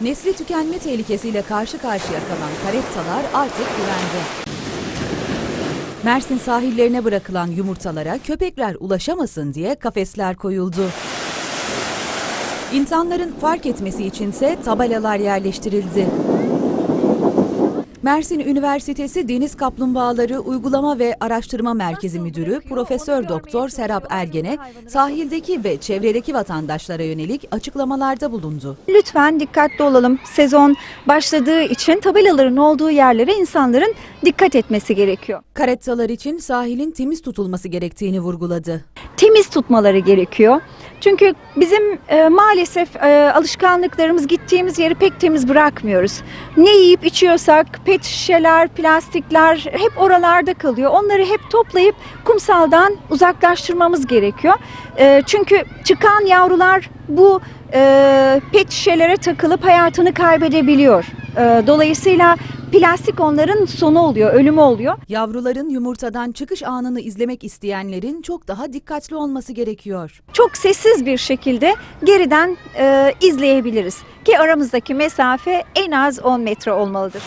Nesli tükenme tehlikesiyle karşı karşıya kalan karettalar artık güvende. Mersin sahillerine bırakılan yumurtalara köpekler ulaşamasın diye kafesler koyuldu. İnsanların fark etmesi içinse tabelalar yerleştirildi. Mersin Üniversitesi Deniz Kaplumbağaları Uygulama ve Araştırma Merkezi Müdürü Profesör Doktor Serap Ergen'e sahildeki ve çevredeki vatandaşlara yönelik açıklamalarda bulundu. Lütfen dikkatli olalım. Sezon başladığı için tabelaların olduğu yerlere insanların dikkat etmesi gerekiyor. Karettalar için sahilin temiz tutulması gerektiğini vurguladı. Temiz tutmaları gerekiyor. Çünkü bizim e, maalesef e, alışkanlıklarımız gittiğimiz yeri pek temiz bırakmıyoruz. Ne yiyip içiyorsak pet şişeler, plastikler hep oralarda kalıyor. Onları hep toplayıp kumsaldan uzaklaştırmamız gerekiyor. E, çünkü çıkan yavrular bu e, pet şişelere takılıp hayatını kaybedebiliyor. E, dolayısıyla plastik onların sonu oluyor, ölümü oluyor. Yavruların yumurtadan çıkış anını izlemek isteyenlerin çok daha dikkatli olması gerekiyor. çok sessiz bir şekilde geriden e, izleyebiliriz. Ki aramızdaki mesafe en az 10 metre olmalıdır.